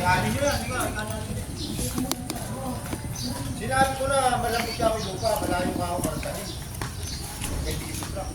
Kayanin Sinabi ko na malambot ka ako lupa. Malayo ka ako para sa'yo. May tigisip lang.